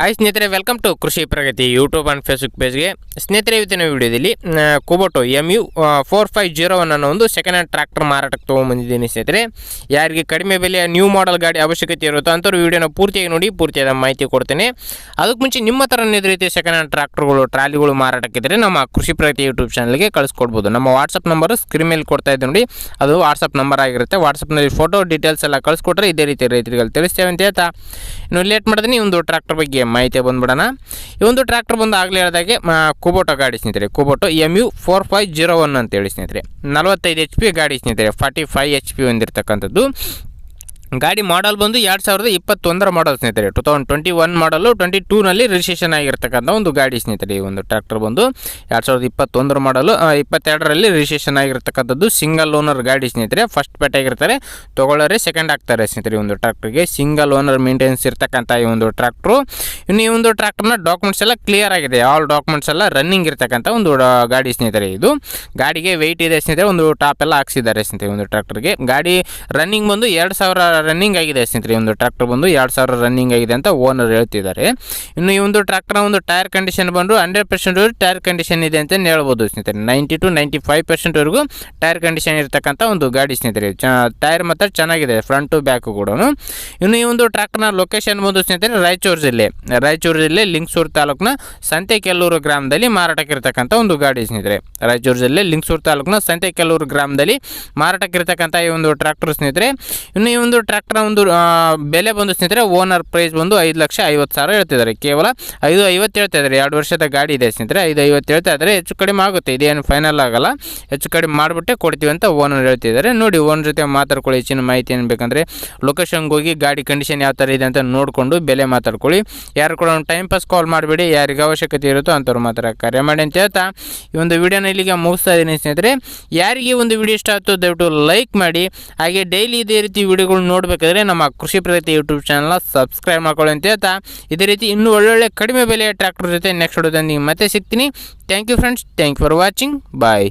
Hi ಸ್ನೇಹಿತರೆ welcome to Krishi Pragati YouTube and Facebook ಪೇಜ್ಗೆ ಸ್ನೇಹಿತರೆ, ಇವತ್ತಿನ ವಿಡಿಯೋದಲ್ಲಿ Kubota M U four five zero one ಅನ್ನೋ ಒಂದು ಸೆಕೆಂಡ್ ಹ್ಯಾಂಡ್ ಟ್ರ್ಯಾಕ್ಟರ್ ಮಾರಾಟಕ್ಕೆ ತೊಗೊಂಬಂದಿದ್ದೀನಿ ಸ್ನೇಹಿತರೆ. ಯಾರಿಗೆ ಕಡಿಮೆ ಬೆಲೆಯ ನ್ಯೂ ಮಾಡೆಲ್ ಗಾಡಿ ಅವಶ್ಯಕತೆ ಇರುತ್ತೋ ಅಂಥವ್ರು ವಿಡಿಯೋನ ಪೂರ್ತಿಯಾಗಿ ನೋಡಿ, ಪೂರ್ತಿಯಾದ ಮಾಹಿತಿ ಕೊಡ್ತೇನೆ. ಅದಕ್ಕೆ ಮುಂಚೆ ನಿಮ್ಮ ಥರ ರೀತಿ ಸೆಕೆಂಡ್ ಹ್ಯಾಂಡ್ ಟ್ರ್ಯಾಕ್ಟರ್ಗಳು ಟ್ರಾಲಿಗಳು ಮಾರಾಟಕ್ಕಿದ್ರೆ ನಮ್ಮ ಕೃಷಿ ಪ್ರಗತಿ ಯೂಟ್ಯೂಬ್ ಚಾನಲ್ಗೆ ಕಳಿಸ್ಕೊಡ್ಬೋದು. ನಮ್ಮ ವಾಟ್ಸಪ್ ನಂಬರು ಸ್ಕ್ರೀನ್ ಮೇಲೆ ಕೊಡ್ತಾ ಇದ್ದೆ ನೋಡಿ, ಅದು ವಾಟ್ಸಪ್ ನಂಬರ್ ಆಗಿರುತ್ತೆ. ವಾಟ್ಸಪ್ನಲ್ಲಿ ಫೋಟೋ ಡೀಟೇಲ್ಸ್ ಎಲ್ಲ ಕಳಿಸ್ಕೊಟ್ರೆ ಇದೇ ರೀತಿ ರೈತರಿಗೆ ತಿಳಿಸ್ತೇವೆ ಅಂತ ಹೇಳ್ತಾ. ಇನ್ನು ಲೇಟ್ ಮಾಡಿದ್ರೆ ಒಂದು ಟ್ರ್ಯಾಕ್ಟರ್ ಬಗ್ಗೆ ಮಾಹಿತಿ ಬಂದ್ಬಿಡೋಣ. ಈ ಒಂದು ಟ್ರ್ಯಾಕ್ಟರ್ ಬಂದು ಆಗಲೇ ಹೇಳಿದಾಗೆ ಕುಬೋಟೋ ಗಾಡಿ ಸ್ನೇಹಿತರೆ Kubota M U four five zero one ಅಂತೇಳಿ ಸ್ನೇಹಿತರೆ. ನಲವತ್ತೈದು ಎಚ್ ಪಿ ಗಾಡಿ ಸ್ನೇಹಿತರೆ ಫಾರ್ಟಿ ಫೈವ್ ಎಚ್ ಪಿ ಹೊಂದಿರತಕ್ಕಂಥದ್ದು. ಗಾಡಿ ಮಾಡಲ್ ಬಂದು ಎರಡು ಸಾವಿರದ ಇಪ್ಪತ್ತೊಂದರ ಮಾಡಲ್ ಸ್ನೇಹಿತರೆ. Two thousand twenty one model twenty ಟೂನಲ್ಲಿ registration ಆಗಿರ್ತಕ್ಕಂಥ ಒಂದು ಗಾಡಿ ಸ್ನೇಹಿತರೆ, ಈ ಒಂದು ಟ್ರ್ಯಾಕ್ಟರ್ ಬಂದು ಎರಡು ಸಾವಿರದ ಇಪ್ಪತ್ತೊಂದರ ಮಾಡಲು ಇಪ್ಪತ್ತೆರಡರಲ್ಲಿ ರಿಜಿಸ್ಟ್ರೇಷನ್ ಆಗಿರ್ತಕ್ಕಂಥದ್ದು ಸಿಂಗಲ್ ಓನರ್ ಗಾಡಿ ಸ್ನೇಹಿತರೆ. ಫಸ್ಟ್ ಪೇಟ್ ಆಗಿರ್ತಾರೆ, ತೊಗೊಳ್ಳೋರೆ ಸೆಕೆಂಡ್ ಆಗ್ತಾರೆ ಸ್ನೇಹಿತರೆ ಈ ಒಂದು ಟ್ರ್ಯಾಕ್ಟರ್ಗೆ ಸಿಂಗಲ್ ಓನರ್ ಮೇಂಟೆನೆನ್ಸ್ ಇರ್ತಕ್ಕಂಥ ಈ ಒಂದು ಟ್ರ್ಯಾಕ್ಟ್ರು ಇನ್ನು ಈ ಒಂದು ಟ್ರ್ಯಾಕ್ಟರ್ನ ಡಾಕ್ಯುಮೆಂಟ್ಸ್ ಎಲ್ಲ ಕ್ಲಿಯರ್ ಆಗಿದೆ. ಆಲ್ ಡಾಕ್ಯುಮೆಂಟ್ಸ್ ಎಲ್ಲ ರನ್ನಿಂಗ್ ಇರ್ತಕ್ಕಂಥ ಒಂದು ಗಾಡಿ ಸ್ನೇಹಿತರೆ ಇದು. ಗಾಡಿಗೆ ವೆಯ್ಟ್ ಇದೆ ಸ್ನೇಹಿತರೆ, ಒಂದು ಟಾಪ್ ಎಲ್ಲ ಹಾಕ್ಸಿದ್ದಾರೆ ಸ್ನೇಹಿತರೆ ಒಂದು ಟ್ರ್ಯಾಕ್ಟರ್ಗೆ ಗಾಡಿ ರನ್ನಿಂಗ್ ಬಂದು ಎರಡು ಸಾವಿರ ರನ್ನಿಂಗ್ ಆಗಿದೆ ಸ್ನೇಹಿತರೆ, ಒಂದು ಟ್ರ್ಯಾಕ್ಟರ್ ಬಂದು ಎರಡು ಸಾವಿರ ರನ್ನಿಂಗ್ ಆಗಿದೆ ಅಂತ ಓನರ್ ಹೇಳ್ತಿದ್ದಾರೆ. ಇನ್ನು ಈ ಒಂದು ಟ್ರ್ಯಾಕ್ಟರ್ನ ಒಂದು ಟೈರ್ ಕಂಡೀಷನ್ ಬಂದು ಹಂಡ್ರೆಡ್ ಪರ್ಸೆಂಟ್ ಟೈರ್ ಕಂಡೀಷನ್ ಇದೆ ಅಂತ ಹೇಳ್ಬೋದು ಸ್ನೇಹಿತರೆ. ನೈಂಟಿ ಟು ನೈಂಟಿ ಫೈವ್ ಪರ್ಸೆಂಟ್ವರೆಗೂ ಟೈರ್ ಕಂಡೀಷನ್ ಇರತಕ್ಕಂಥ ಒಂದು ಗಾಡಿ ಸ್ನೇಹಿತರೆ. ಟೈರ್ ಮಾತ್ರ ಚೆನ್ನಾಗಿದೆ ಫ್ರಂಟ್ ಟು ಬ್ಯಾಕು ಕೂಡ ಇನ್ನು ಈ ಒಂದು ಟ್ರ್ಯಾಕ್ಟರ್ನ ಲೊಕೇಶನ್ ಬಂದು ಸ್ನೇಹಿತರೆ, ರಾಯಚೂರು ಜಿಲ್ಲೆ. ರಾಯಚೂರು ಜಿಲ್ಲೆ ಲಿಂಗಸೂರು ತಾಲೂಕಿನ ಸಂತೆಕೆಲ್ಲೂರು ಗ್ರಾಮದಲ್ಲಿ ಮಾರಾಟಕ್ಕಿರ್ತಕ್ಕಂಥ ಒಂದು ಗಾಡಿ ಸ್ನೇಹಿತರೆ. ರಾಯಚೂರು ಜಿಲ್ಲೆ ಲಿಂಗಸೂರು ತಾಲೂಕಿನ ಸಂತೆಕೆಲ್ಲೂರು ಗ್ರಾಮದಲ್ಲಿ ಮಾರಾಟಕ್ಕಿರ್ತಕ್ಕಂಥ ಈ ಒಂದು ಟ್ರ್ಯಾಕ್ಟರ್ ಸ್ನೇಹಿತರೆ. ಇನ್ನು ಈ ಒಂದು ಟ್ರ್ಯಾಕ್ಟರ್ನ ಒಂದು ಬೆಲೆ ಬಂದು ಸ್ನೇಹಿತರೆ, ಓನರ್ ಪ್ರೈಸ್ ಬಂದು ಐದು ಲಕ್ಷ ಐವತ್ತು ಸಾವಿರ ಹೇಳ್ತಿದ್ದಾರೆ. ಕೇವಲ ಐದು ಐವತ್ತು ಹೇಳ್ತಾ ಇದ್ದಾರೆ ಎರಡು ವರ್ಷದ ಗಾಡಿ ಇದೆ ಸ್ನೇಹಿತರೆ, ಐದು ಐವತ್ತು ಹೇಳ್ತಾ ಇದ್ದಾರೆ. ಹೆಚ್ಚು ಕಡಿಮೆ ಆಗುತ್ತೆ, ಇದೇನು ಫೈನಲ್ ಆಗಲ್ಲ. ಹೆಚ್ಚು ಕಡಿಮೆ ಮಾಡಿಬಿಟ್ಟೆ ಕೊಡ್ತೀವಿ ಅಂತ ಓನರ್ ಹೇಳ್ತಿದ್ದಾರೆ. ನೋಡಿ, ಓನರ್ ಜೊತೆ ಮಾತಾಡ್ಕೊಳ್ಳಿ, ಹೆಚ್ಚಿನ ಮಾಹಿತಿ ಏನು ಬೇಕಂದರೆ ಲೊಕೇಶನ್ಗೆ ಹೋಗಿ ಗಾಡಿ ಕಂಡೀಷನ್ ಯಾವ ಥರ ಇದೆ ಅಂತ ನೋಡಿಕೊಂಡು ಬೆಲೆ ಮಾತಾಡ್ಕೊಳ್ಳಿ. ಯಾರು ಕೂಡ ಒಂದು ಟೈಮ್ ಪಾಸ್ ಕಾಲ್ ಮಾಡಿಬಿಡಿ, ಯಾರಿಗೆ ಅವಶ್ಯಕತೆ ಇರುತ್ತೋ ಅಂಥವ್ರು ಮಾತ್ರ ಕರೆ ಮಾಡಿ ಅಂತ ಹೇಳ್ತಾ ಈ ಒಂದು ವಿಡಿಯೋನ ಇಲ್ಲಿಗೆ ಮುಗಿಸ್ತಾ ಇದ್ದೀನಿ ಸ್ನೇಹಿತರೆ. ಯಾರಿಗೆ ಒಂದು ವಿಡಿಯೋ ಇಷ್ಟ ಆಯ್ತು ದಯವಿಟ್ಟು ಲೈಕ್ ಮಾಡಿ. ಹಾಗೆ ಡೈಲಿ ಇದೇ ರೀತಿ ವಿಡಿಯೋಗಳು ನೋಡಬೇಕಾದ್ರೆ ನಮ್ಮ ಕೃಷಿ ಪ್ರಗತಿ ಯೂಟ್ಯೂಬ್ ಚಾನಲ್ನ ಸಬ್ಸ್ಕ್ರೈಬ್ ಮಾಡ್ಕೊಳ್ಳಿ ಅಂತ ಹೇಳ್ತಾ. ಇದೇ ರೀತಿ ಇನ್ನೂ ಒಳ್ಳೊಳ್ಳೆ ಕಡಿಮೆ ಬೆಲೆಯ ಟ್ರ್ಯಾಕ್ಟರ್ ಜೊತೆ ನೆಕ್ಸ್ಟ್ ವಿಡಿಯೋದಲ್ಲಿ ಮತ್ತೆ ಸಿಗ್ತೀನಿ. Thank you friends thank you for watching bye